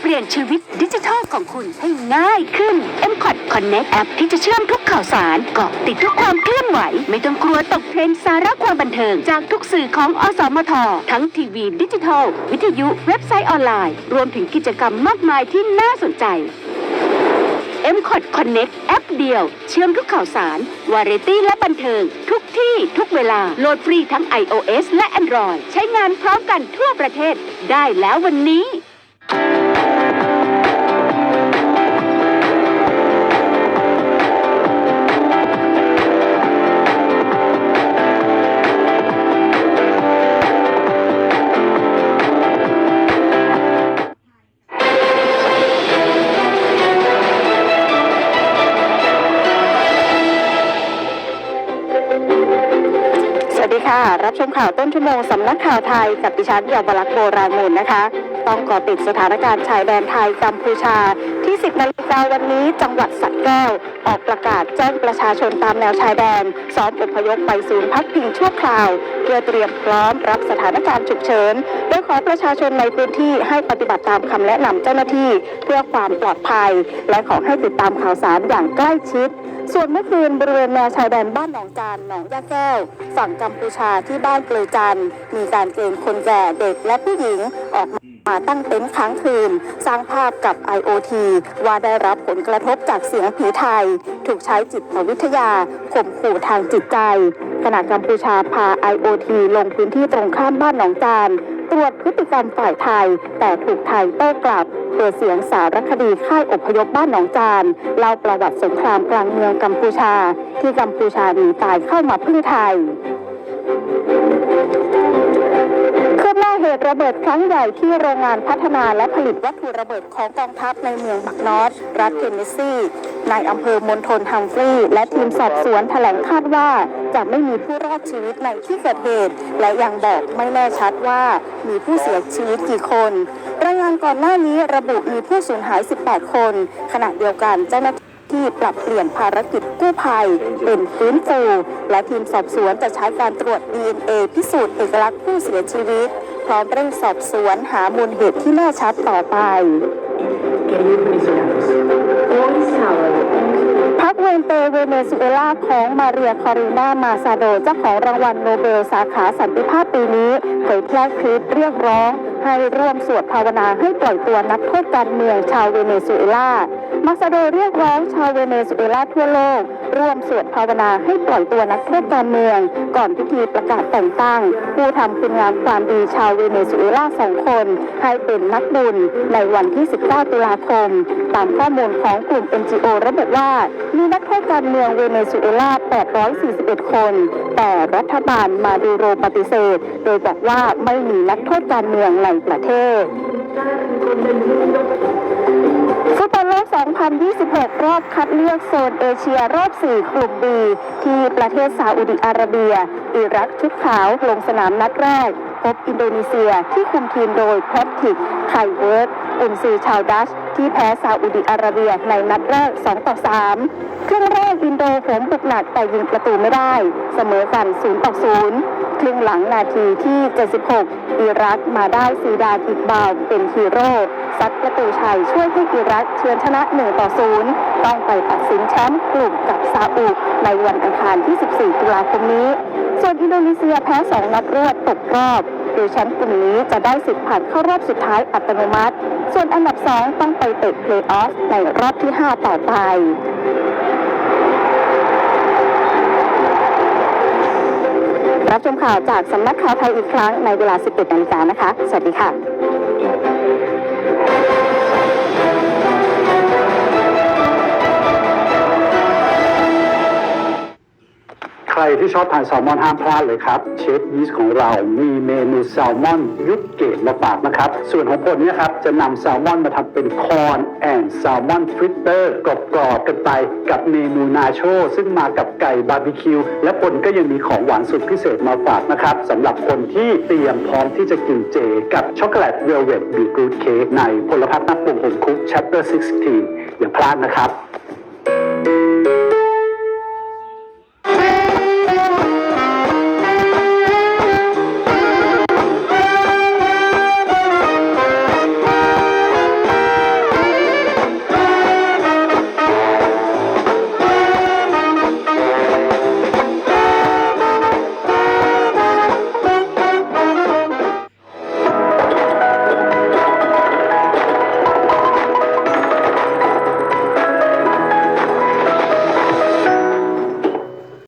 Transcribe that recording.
เปลี่ยนชีวิตดิจิทัลของคุณให้ง่ายขึ้น m c o t Connect แอปที่จะเชื่อมทุกข่าวสารเกาะติดทุกความเคลื่อนไหว ไม่ต้องกลัวตกเทรนด์สาระความบันเทิง จากทุกสื่อของอสมท ทั้งทีวีดิจิทัล วิทยุเว็บไซต์ออนไลน์ รวมถึงกิจกรรมมากมายที่น่าสนใจ m c o t Connect แอปเดียว เชื่อมทุกข่าวสาร วาไรตี้และบันเทิง ทุกที่ทุกเวลา โหลดฟรีทั้ง iOS และ Android ใช้งานพร้อมกันทั่วประเทศ ได้แล้ววันนี้ ค่ะ รับชมข่าวต้นชั่วโมงสำนักข่าวไทยกับดิฉันเยาวลักษ์โบราณมูลนะคะ ต้องก่อติดสถานการณ์ชายแดนไทยกัมพูชา ที่ 10นาฬิกาวันนี้จังหวัดสระแก้ว ออกประกาศแจ้งประชาชนตามแนวชายแดนซ้อมอพยพไปศูนย์พักพิงชั่วคราว เพื่อเตรียมพร้อมรับสถานการณ์ฉุกเฉิน โดยขอประชาชนในพื้นที่ให้ปฏิบัติตามคำแนะนำเจ้าหน้าที่ เพื่อความปลอดภัย และขอให้ติดตามข่าวสารอย่างใกล้ชิด ส่วนเมื่อคืนบริเวณแนวชายแดนบ้านหนองจานหนองยาแก้ว ฝั่งกัมพูชาที่บ้านเกลยจันมีการเกณฑ์คนแก่เด็กและผู้หญิงออกมาตั้งเต็นท์ค้างคืน สร้างภาพกับ IoT ว่าได้รับผลกระทบจากเสียงผีไทย ถูกใช้จิตวิทยาข่มขู่ทางจิตใจขณะกัมพูชาพา IoT ลงพื้นที่ตรงข้ามบ้านหนองจาน ตรวจพฤติกรรมฝ่ายไทย แต่ถูกไทยโต้กลับเปิดเสียงสารคดีค่ายอพยพบ้านหนองจานเล่าประวัติสงครามกลางเมืองกัมพูชา ที่กัมพูชาหนีตายเข้ามาพึ่งไทย เหตุระเบิดครั้งใหญ่ที่โรงงานพัฒนาและผลิตวัตถุระเบิดของกองทัพในเมืองบักนอตรัฐเทนเนสซีในอำเภอมณฑลฮัมฟรีย์และทีมสอบสวนแถลงคาดว่า จะไม่มีผู้รอดชีวิตในที่เกิดเหตุ และยังบอกไม่แน่ชัดว่ามีผู้เสียชีวิตกี่คนรายงานก่อนหน้านี้ระบุมีผู้สูญหาย 18 คน ขณะเดียวกันเจ้าหน้าที่ ที่ปรับเปลี่ยนภารกิจกู้ภัย เป็นฟื้นฟู และทีมสอบสวนจะใช้การตรวจ DNA พิสูจน์เอกลักษณ์ผู้เสียชีวิต พร้อมเร่งสอบสวนหามูลเหตุที่แน่ชัดต่อไปพักเวนเตเวเนซุเอลาของมาเรียคอรีนามาซาโดเจ้าของรางวัลโนเบลสาขาสันติภาพปีนี้เผยแพร่คลิปเรียกร้องให้ร่วมสวดภาวนาให้ปล่อยตัวนักโทษการเมืองชาวเวเนซุเอลา มาซาโดเรียกร้องชาวเวเนซุเอลาทั่วโลก ร่วมสวดภาวนาให้ปล่อยตัวนักโทษการเมือง ก่อนพิธีประกาศแต่งตั้ง ผู้ทำคุณงามความดีชาวเวเนซุเอลาสองคน ให้เป็นนักบุญในวันที่ 19 ตุลาคม ตามข้อมูลของกลุ่ม NGO ระบุว่า มีนักโทษการเมืองเวเนซุเอลา 841 คน แต่รัฐบาลมาดูโรปฏิเสธ โดยบอกว่าไม่มีนักโทษการเมืองในประเทศ 2026 รอบคัดเลือกโซนเอเชียรอบ 4 กลุ่ม B ที่ประเทศซาอุดิอาระเบีย อิรักชุดขาวลงสนามนัดแรก พบอินโดนีเซียที่คุมทีมโดยแพทริกไคเวิร์ดอุนซือชาวดัชที่แพ้ซาอุดิอาระเบียในนัดแรก 2 ต่อ 3 ครึ่งแรกอินโดโหมบุกหนักแต่ยิงประตูไม่ได้ เสมอกัน 0 ต่อ 0 ครึ่งหลังนาทีที่ 76 อิรักมาได้ซีดาติดบาวเป็นฮีโร่ซัดประตูชัยช่วยให้อิรักเฉือนชนะ 1 ต่อ 0 ต้องไปตัดสินแชมป์กลุ่มกับซาอุในวันอังคารที่ 14 ตุลาคมนี้ ส่วนอินโดนีเซียแพ้สองนัดรวดตกรอบโดยแชมป์กลุ่มนี้จะได้สิทธิ์ผ่านเข้ารอบสุดท้ายอัตโนมัติ ส่วนอันดับสองต้องไปเตะเพลย์ออฟในรอบที่ 5 ต่อไปรับชมข่าวจากสำนักข่าวไทยอีกครั้งในเวลา 11นาฬิกานะคะ สวัสดีค่ะ ใครที่ชอบทานแซลมอนห้ามพลาดเลยครับเชฟยีสของเรามีเมนูแซลมอนยุคเกตมาฝากนะครับ ส่วนของผลเนี่ยครับจะนำแซลมอนมาทำเป็นคอนแอนแซลมอนฟริตเตอร์กรอบๆกันไปกับเมนูนาโชซึ่งมากับไก่บาร์บีคิวและผลก็ยังมีของหวานสุดพิเศษมาฝากนะครับสำหรับคนที่เตรียมพร้อมที่จะกินเจ กับช็อกโกแลตเวลเวทบีกรูดเค้กในพลพัฒน์นักปรุงผมคุก chapter 16อย่าพลาดนะครับ